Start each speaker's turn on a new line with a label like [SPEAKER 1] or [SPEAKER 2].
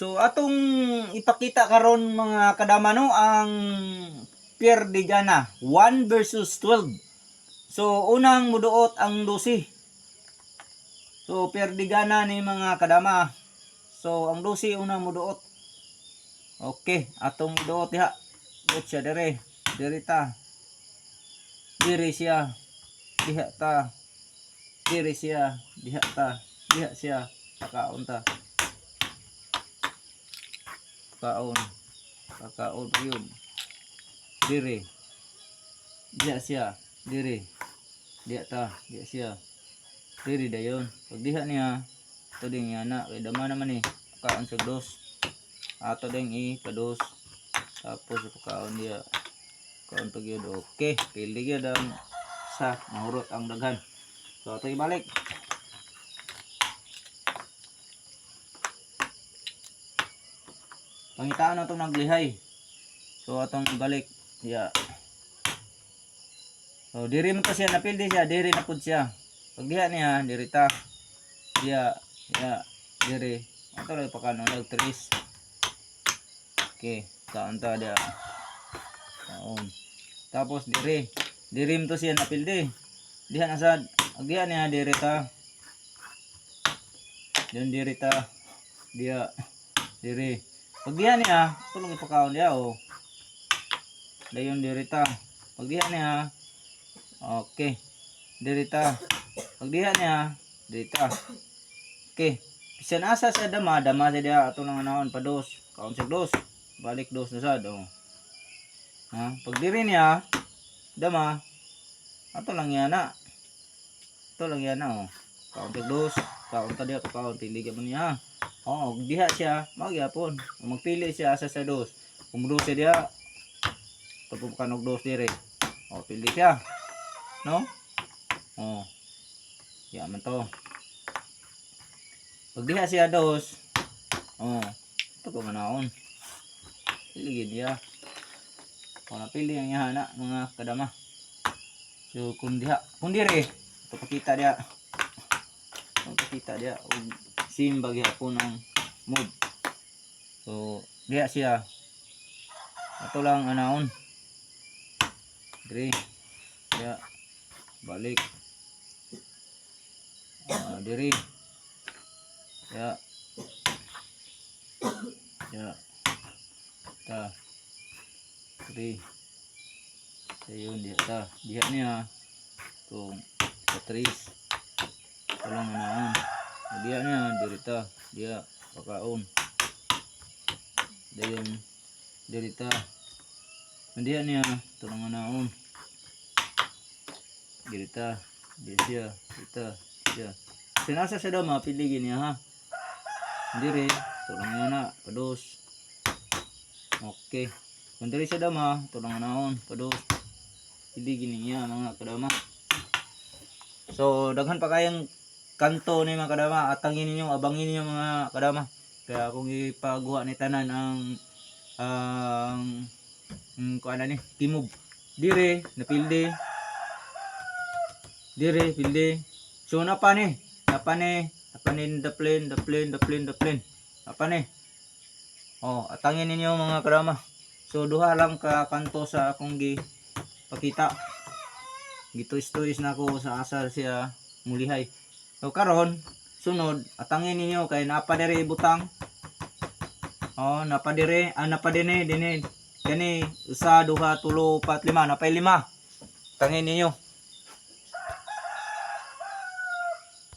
[SPEAKER 1] So atong ipakita karon mga kadama no ang Pierre de Gana 1 versus 12. So unang muduot ang 12. So Pierre de Gana ni mga kadama. So ang 12 unang muduot. Okay, atong muduot diha. Duot siya dire. Dire ta. Dire siya. Diha ta. Dire siya. Diha ta. Diha siya. Pakaon Kaon. Kakaon pa yun. Dire. Diya siya. Dire. Diya ta. Diya siya. Dire dayon. Pag diha niya, ito din yan na. Kaya dama naman eh. Kaon sa dos. Ato din i kados. Tapos pagkaon diya. Kaon pag yun. Okay. Pili yun sa mahurot ang daghan. So ito ibalik. Pangitaan na itong naglihay. So atong ibalik. Yeah. So diri mo to siya napildi siya, diri na siya. Pag diha niya, diri ta. Diya, ya, diri. Ato lang pakano nag tris. Okay, kaon ta dia. Kaon. Tapos diri, diri to siya napildi. Diha na sad. Pag diha niya diri ta. Diyan diri ta. Diya, diri. Pag diha niya, tulong ipakaon diya oh. Dayon diri ta. Pag diha niya, okay. Diri ta. Pag diha niya, diri ta. Okay. Bisan asa sa dama, dama sa diha ato lang anaon pa dos. Kaon sa dos. Balik dos na sad oh. Ha? Pag diri niya, dama, ato lang yan na. Ato lang yan na oh. Kaon sa dos. Kaon ta diha kaon ka mo niya. Oo, oh, diha siya, magyapon. Kung magpili siya asa sa dos. Kung siya diha, tapos kanog dos dire. O, pili siya. No? O. Yaman to. Pag diha siya dos, o, ito manaon. Pili gid niya. O, napili ang ihana, mga kadama. So, kung diha, kung dire, ito pakita diha. Ito diha. Og simba gyapon ang mood. So, diha siya. Ato lang anaon. Dire. Ya. Balik. Ah, dire. Ya. Ya. Ta. Dire. Ayun, diha ta. Diha niya. Kung patris. Walang anaon. Diha niya, dire ta. Diha. Pakaon. Dayon. Dire ta. Nandiyan niya, tulungan naon. Girita, di siya, kita, siya. Sinasa siya daw, mapiligin niya ha. Hindi rin, tulungan na, pados. Okay. Kung diri siya daw ma, tulungan naon, pados. Piligin niya mga kadama. So, daghan pa kayang kanto ni mga kadama, atangin ninyo, abangin ninyo mga kadama. Kaya kung ipagawa ni tanan ang ang um, kuan ni timog. Dire napilde. Dire pilde. So ni napa ni napa ni the plane the plane the plane the plane napa ni oh atangin ninyo mga karama so duha lang ka kanto sa akong gi pakita gituis-tuis na ko sa asar siya mulihay so karon sunod atangin ninyo kay napa dire butang Oh, napadire, ah, napadine, dine. Kani, usa, duha, tulo, pat, lima. Napay lima. Tangin ninyo.